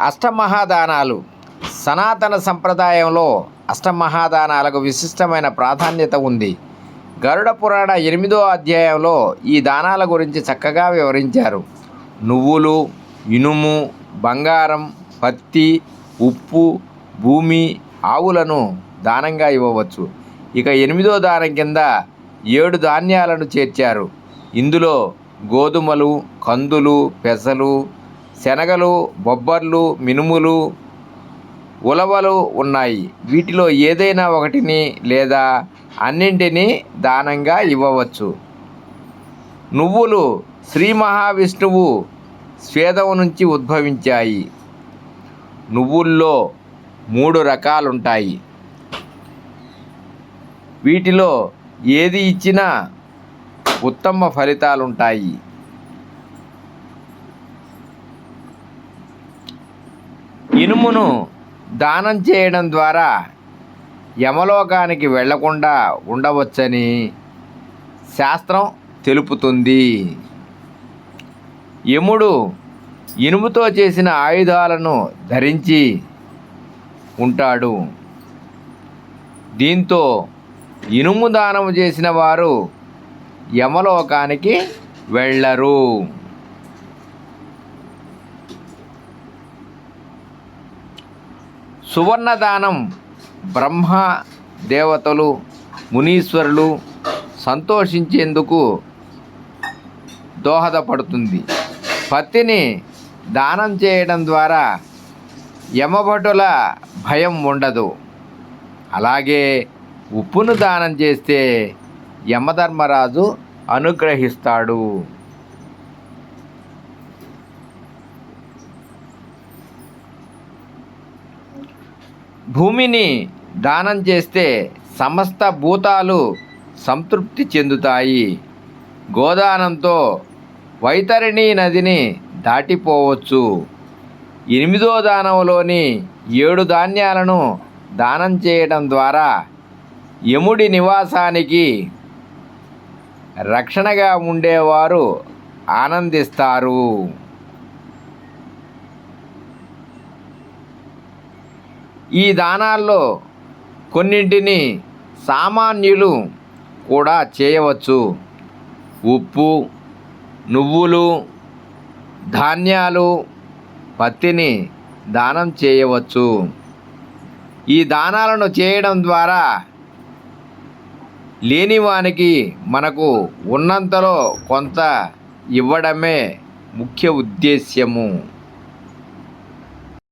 అష్టమహాదానాలు. సనాతన సంప్రదాయంలో అష్టమహాదానాలకు విశిష్టమైన ప్రాధాన్యత ఉంది. గరుడ పురాణ ఎనిమిదో అధ్యాయంలో ఈ దానాల గురించి చక్కగా వివరించారు. నువ్వులు ఇనుము బంగారం పత్తి ఉప్పు భూమి ఆవులను దానంగా ఇవ్వవచ్చు. ఇక ఎనిమిదో దానం కింద ఏడు ధాన్యాలను చేర్చారు. ఇందులో గోధుమలు కందులు పెసలు శనగలు బొబ్బర్లు మినుములు ఉలవలు ఉన్నాయి. వీటిలో ఏదైనా ఒకటిని లేదా అన్నింటినీ దానంగా ఇవ్వవచ్చు. నువ్వులు శ్రీ మహావిష్ణువు స్వేదం నుంచి ఉద్భవించాయి. నువ్వుల్లో మూడు రకాలుంటాయి. వీటిలో ఏది ఇచ్చినా ఉత్తమ ఫలితాలుంటాయి. ఇనుమును దానం చేయడం ద్వారా యమలోకానికి వెళ్ళకుండా ఉండవచ్చని శాస్త్రం తెలుపుతుంది. యముడు ఇనుముతో చేసిన ఆయుధాలను ధరించి ఉంటాడు. దీంతో ఇనుము దానము చేసిన వారు యమలోకానికి వెళ్ళరు. సువర్ణదానం బ్రహ్మ దేవతలు మునీశ్వరులు సంతోషించేందుకు దోహదపడుతుంది. పత్తిని దానం చేయడం ద్వారా యమభటుల భయం ఉండదు. అలాగే ఉప్పును దానం చేస్తే యమధర్మరాజు అనుగ్రహిస్తాడు. భూమిని దానం చేస్తే సమస్త భూతాలు సంతృప్తి చెందుతాయి. గోదానంతో వైతరిణి నదిని దాటిపోవచ్చు. ఎనిమిదో దానంలోని ఏడు ధాన్యాలను దానం చేయడం ద్వారా యముడి నివాసానికి రక్షణగా ఉండేవారు ఆనందిస్తారు. ఈ దానాల్లో కొన్నింటిని సామాన్యులు కూడా చేయవచ్చు. ఉప్పు నువ్వులు ధాన్యాలు పత్తిని దానం చేయవచ్చు. ఈ దానాలను చేయడం ద్వారా లేనివానికి మనకు ఉన్నంతలో కొంత ఇవ్వడమే ముఖ్య ఉద్దేశ్యము.